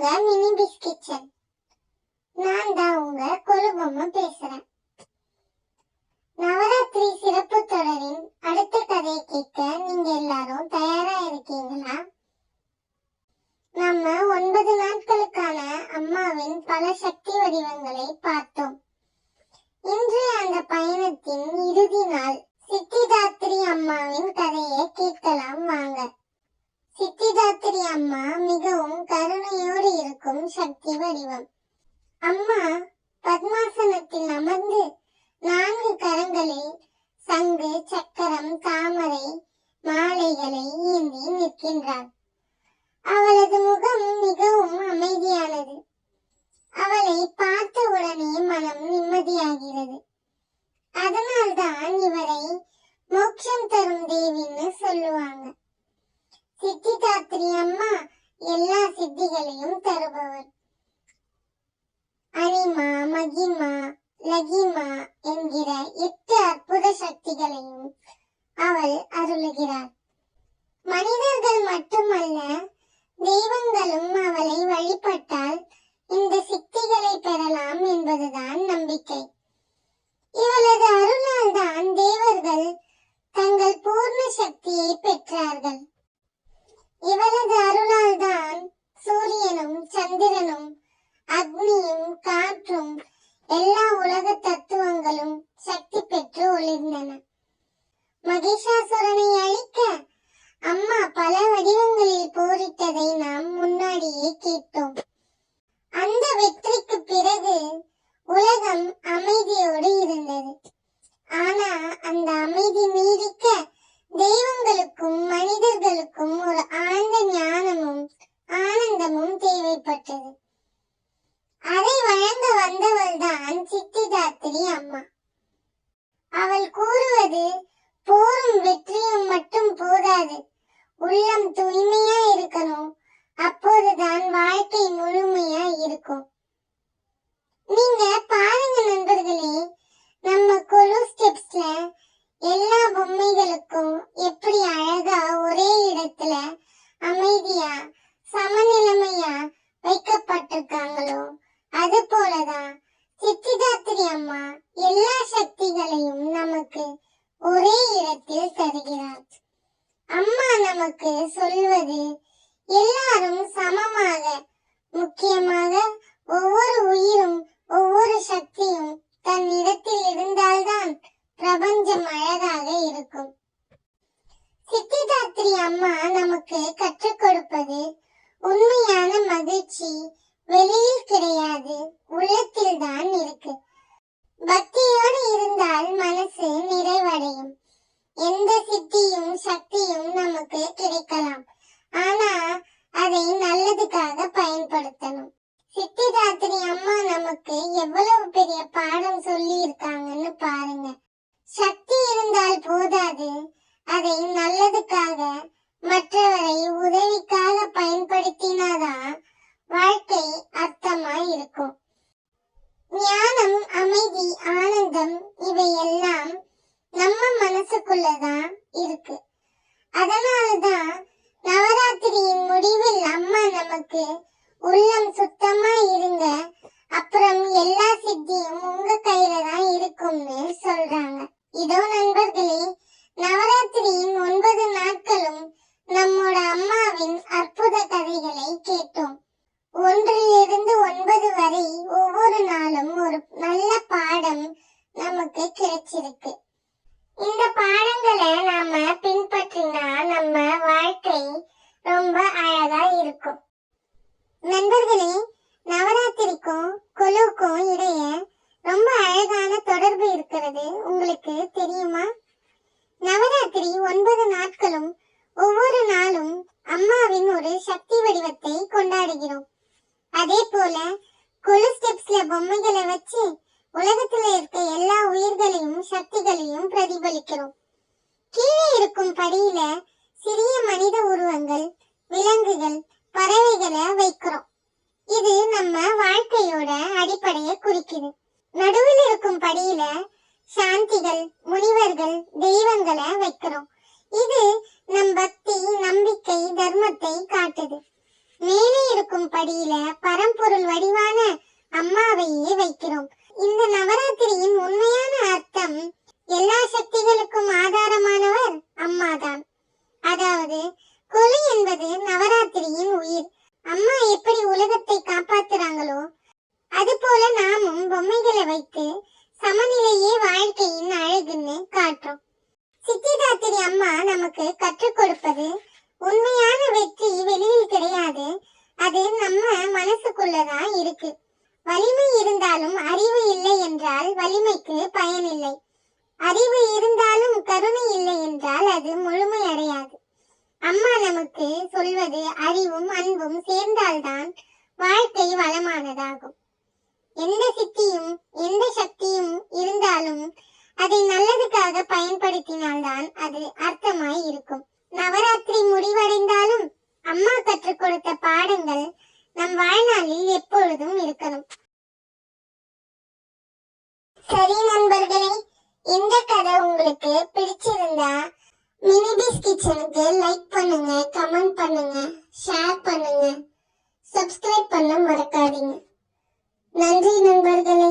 உங்க மினி பிஸ் கிச்சன் நான் தான் உங்க கொழுபம்மா பேசுறேன். நவராத்திரி சிறப்பு தொடரின் அடுத்த கதையை கேட்க நீங்க எல்லாரும் தயாரா இருக்கீங்களா? நம்ம ஒன்பது நாட்களுக்கான அம்மாவின் பல சக்தி வடிவங்களை பார்த்தோம். இன்று அந்த பயணத்தின் இறுதி நாள் சித்திதாத்திரி அம்மா அனிமா மகிமா லகிமா என்கிற எட்டு அற்புத சக்திகளையும் அவள் அருளுகிறார் மனிதர்கள் மட்டுமல்ல தெய்வங்களும் அவளை வழிபட்டால் இந்த சக்திகளை பெறலாம் என்பதுதான் நம்பிக்கை. இவளது அருளால் தான் தேவர்கள் தங்கள் பூர்ண சக்தியை பெற்றார்கள். இவளது அருளால் தான் சூரியனும் சந்திரனும் பூமியும் காற்றும் எல்லா உலக தத்துவங்களும் சக்தி பெற்று ஒளிர்ந்தன. மகிஷாசுரனை அழிக்க அம்மா பல வடிவங்களில் போரிட்டதை நாம் முன்னாடியே கேட்டோம். அந்த வெற்றிக்கு பிறகு உலகம் அமைதியோடு வந்தவள் தான் சித்திதாத்திரி அம்மா. அவள் கூறுவது போரும் வெற்றியும் மட்டும் போதாது. உள்ளம் தூய்மையா இருக்கணும். அப்போதுதான் வாழ்க்கை முழுமையா இருக்கும். நீங்க பாருங்க நண்பர்களே நம்ம கொலு ஸ்டெப்ஸ்ல எல்லா பொம்மைகளுக்கும் எப்படி அழகா ஒரே இடத்துல அமைதியா சமநிலைமையா வைக்கப்பட்டிருக்காங்களோ அது போலதான் சித்திதாத்திரி அம்மா எல்லா சக்திகளையும் நமக்கு ஒரே இடத்தில் தருகிறார். அம்மா நமக்கு சொல்வது எல்லாரும் சமமாக முக்கியமாக ஒவ்வொரு உயிரும் ஒவ்வொரு சக்தியும் தன் இடத்தில் இருந்தால்தான் பிரபஞ்சம் அழகாக இருக்கும். சித்திதாத்திரி அம்மா நமக்கு கற்றுக் கொடுப்பது உண்மையான மகிழ்ச்சி வெளியில் கிடையாது உள்ளத்தில் தான் இருக்கு. பக்தியோடு இருந்தால் மனசு நிறைவடையும். எந்த சித்தியும் சக்தியும் நமக்கு கிடைக்கலாம். ஆனா அதை நல்லதுக்காக பயன்படுத்தணும். சித்திதாத்திரி அம்மா நமக்கு எவ்வளவு பெரிய பாடம் சொல்லி இருக்காங்கன்னு பாருங்க. சக்தி இருந்தால் போதாது. அதை நல்லதுக்காக மற்றவரை உதவிக்காக பயன்படுத்தினாதான் வாழ்க்கை அர்த்தமா இருக்கும் ஞானம் அமைதி ஆனந்தம் இவையெல்லாம் நம்ம மனசுக்குள்ளதான் இருக்கு. அதனாலதான் நவராத்திரியின் முடிவில் அம்மா நமக்கு உள்ளம் சுத்தமா இருங்க. அப்புறம் எல்லா சித்தியும் உங்க கையில தான் இருக்கும்னு சொல்றாங்க. இதோ நண்பர்களே நவராத்திரியின் ஒன்பது நாட்களும் நம்மோட அம்மாவின் அற்புத கதைகளை கேட்டோம். ஒன்றிலிருந்து ஒன்பது வரை ஒவ்வொரு நாளும் ஒரு நல்ல பாடம் நமக்கு கிடைச்சிருக்கு. இந்த பாடங்களை நாம பின்பற்றினா நம்ம வாழ்க்கை ரொம்ப அழகா இருக்கும். நண்பர்களே நவராத்திரிக்கும் கொலுக்கும் இடையே ரொம்ப அழகான தொடர்பு இருக்கிறது உங்களுக்கு தெரியுமா? நவராத்திரி ஒன்பது நாட்களும் ஒவ்வொரு நாளும் அம்மாவின் ஒரு சக்தி வடிவத்தை கொண்டாடுகிறோம். அதே போல கொலு ஸ்டெப்ஸ்ல பொம்மைகளை வச்சு உலகத்துல இருக்க எல்லா உயிர்களையும் சக்திகளையும் பிரதிபலிக்கிறோம். கீழே இருக்கும் படியில சிறிய மனித உருவங்கள் விலங்குகள் பறவைகளை வைக்கிறோம். இது நம்ம வாழ்க்கையோட அடிப்படையை குறிக்குது. நடுவில் இருக்கும் படியில சாந்திகள் முனிவர்கள் தெய்வங்களை வைக்கிறோம். இது நம் பக்தி நம்பிக்கை தர்மத்தை காட்டுது. மேலே இருக்கும் படியில பரம்பொருள் வடிவான அம்மாவையே வைக்கிறோம். இந்த நவராத்திரியின் உண்மையான அர்த்தம் எல்லா சக்திகளுக்கும் ஆதாரமானவர் அம்மாதான். அதாவது கொலு என்பது நவராத்திரியின் உயிர். அம்மா எப்படி உலகத்தை காப்பாத்துறாங்களோ அது போல நாமும் பொம்மைகளை வைத்து சமநிலையே வாழ்க்கையின் அழகுன்னு காட்டுறோம் சித்திதாத்திரி அம்மா நமக்கு கற்றுக் கொடுப்பது உண்மையான வெற்றி வெளியில் கிடையாது அது நம்ம மனசுக்குள்ளதான் இருக்கு. வலிமை இருந்தாலும் அறிவு இல்லை என்றால் வலிமைக்கு பயனில்லை. அறிவு இருந்தாலும் கருணை இல்லை என்றால் அது முழுமை அடையாது. அம்மா நமக்கு சொல்வது அறிவும் அன்பும் சேர்ந்தால்தான் வாழ்க்கை வளமானதாகும். எந்த சித்தியும் எந்த சக்தியும் இருந்தாலும் அதை நல்லதுக்காக பயன்படுத்தினால்தான் அது அர்த்தமாய் இருக்கும். நவராத்திரி முடிவடைந்தாலும் அம்மா கற்றுக் கொடுத்த பாடங்கள் நம் வாழ்நாளில் எப்பொழுதும் இருக்கணும். சரி நண்பர்களே இந்த கதை உங்களுக்கு பிடிச்சிருந்தா மினிபிஸ் கிச்சனுக்கு லைக் பண்ணுங்க கமெண்ட் பண்ணுங்க ஷேர் பண்ணுங்க சப்ஸ்கிரைப் பண்ண மறக்காதீங்க. நன்றி நண்பர்களே.